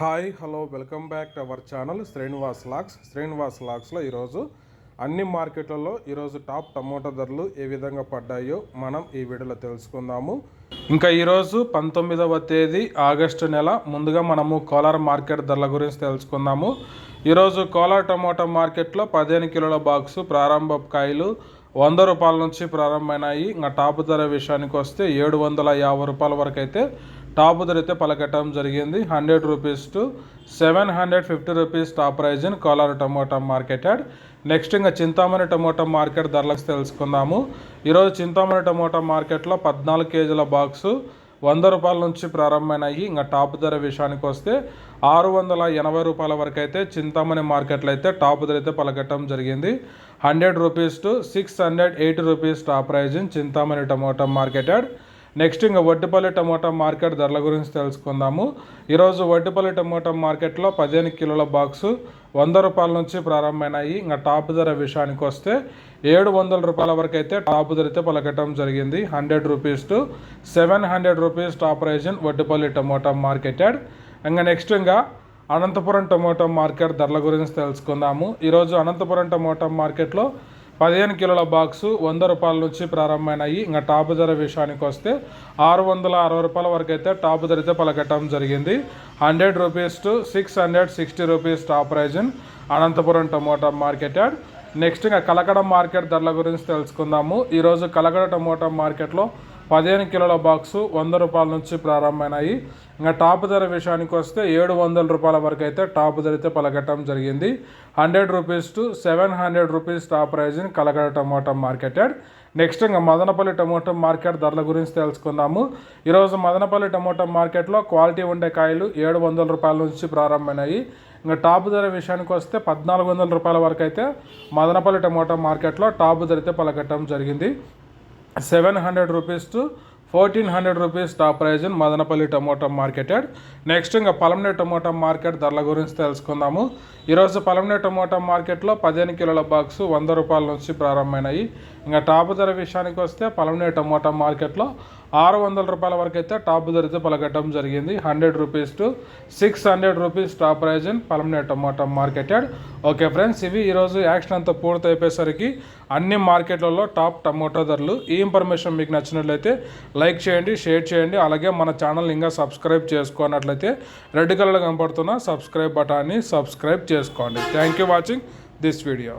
Hi hello welcome back to our channel Srinivas lakhs. Srinivas లాక్స్లో ఈరోజు అన్ని మార్కెట్లలో ఈరోజు టాప్ టమోటా ధరలు ఏ విధంగా పడ్డాయో మనం ఈ వీడియోలో తెలుసుకుందాము. ఇంకా ఈరోజు పంతొమ్మిదవ తేదీ ఆగస్టు నెల ముందుగా మనము కోలార్ మార్కెట్ ధరల గురించి తెలుసుకుందాము. ఈరోజు కోలార్ టమోటా మార్కెట్లో పదిహేను కిలోల బాక్సు ప్రారంభ కాయలు వంద రూపాయల నుంచి ప్రారంభమైనాయి. ఇంకా టాప్ ధర విషయానికి వస్తే ఏడు వందల యాభై రూపాయల వరకు అయితే టాప్ ధర అయితే పలకటం జరిగింది. Hundred rupees to seven hundred fifty rupees top price in Kolar tomato market and next ఇంకా చింతామణి టమోటా మార్కెట్ ధరలకు తెలుసుకుందాము. ఈరోజు చింతామణి టమోటా మార్కెట్లో పద్నాలుగు కేజీల బాక్సు వంద రూపాయల నుంచి ప్రారంభమైనాయి. ఇంకా టాప్ ధర విషయానికి వస్తే ఆరు వందల ఎనభై రూపాయల వరకు అయితే చింతామణి మార్కెట్లో అయితే టాప్ ధర అయితే పలకటం జరిగింది. Hundred rupees to six hundred eighty rupees top price in Chintamani tomato market and next ఇంకా వడ్డిపల్లి టమోటా మార్కెట్ ధరల గురించి తెలుసుకుందాము. ఈరోజు వడ్డిపల్లి టమోటా మార్కెట్లో పదిహేను కిలోల బాక్సు వంద రూపాయల నుంచి ప్రారంభమైనాయి. ఇంకా టాప్ ధర విషయానికి వస్తే ఏడు వందల రూపాయల వరకు అయితే టాప్ ధర అయితే పలకటం జరిగింది. Hundred rupees to seven hundred rupees top price in Vaddipalli tomato market ఇంకా నెక్స్ట్ ఇంకా అనంతపురం టమోటా మార్కెట్ ధరల గురించి తెలుసుకుందాము. ఈరోజు అనంతపురం టమోటా మార్కెట్లో పదిహేను కిలోల బాక్సు వంద రూపాయల నుంచి ప్రారంభమైనాయి. ఇంకా టాప్ ధర విషయానికి వస్తే ఆరు వందల అరవై రూపాయల వరకు అయితే టాప్ ధర అయితే పలకట్టడం జరిగింది. Hundred rupees to six hundred sixty rupees top price in Anantapuram tomato market. And next ఇంకా కలకడ మార్కెట్ ధరల గురించి తెలుసుకుందాము. ఈరోజు కలకడ టమోటా మార్కెట్లో పదిహేను కిలోల బాక్సు వంద రూపాయల నుంచి ప్రారంభమైనాయి. ఇంకా టాప్ ధర విషయానికి వస్తే ఏడు వందల రూపాయల వరకు అయితే టాప్ ధర అయితే పలకటం జరిగింది. Hundred rupees to seven hundred rupees top ప్రైజ్ని Kalagada Kalakada tomato market next ఇంకా మదనపల్లి టమోటా మార్కెట్ ధరల గురించి తెలుసుకుందాము. ఈరోజు మదనపల్లి టమోటా మార్కెట్లో క్వాలిటీ ఉండే కాయలు ఏడు వందల రూపాయల నుంచి ప్రారంభమైనాయి. ఇంకా టాప్ ధర విషయానికి వస్తే పద్నాలుగు వందల రూపాయల వరకు అయితే మదనపల్లి టమోటా మార్కెట్లో టాప్ ధర అయితే పలకటం జరిగింది. Seven hundred rupees to fourteen hundred rupees top price in Madanapalli tomato market next ఇంకా పలమనే టమోటా మార్కెట్ ధరల గురించి తెలుసుకుందాము. ఈరోజు పలమనే టమోటా మార్కెట్లో పదిహేను కిలోల బాక్సు వంద రూపాయల నుంచి ప్రారంభమైనాయి. ఇంకా టాప్ ధర విషయానికి వస్తే పలమనే టమోటా మార్కెట్లో ఆరు వందల రూపాయల వరకు అయితే టాప్ ధర అయితే పలకటం జరిగింది. Hundred rupees to six hundred rupees top price in Palamaner tomato market okay friends ఇవి ఈరోజు యాక్షన్ అంతా పూర్తి అయిపోయేసరికి అన్ని మార్కెట్లలో టాప్ టమోటా ధరలు. ఈ ఇన్ఫర్మేషన్ మీకు నచ్చినట్లయితే లైక్ చేయండి షేర్ చేయండి. అలాగే మన ఛానల్ ఇంకా సబ్స్క్రైబ్ చేసుకున్నట్లయితే రెడ్ కలర్ కనపడుతున్న సబ్స్క్రైబ్ బటాన్ని సబ్స్క్రైబ్ చేసుకోండి. Thank you watching this video.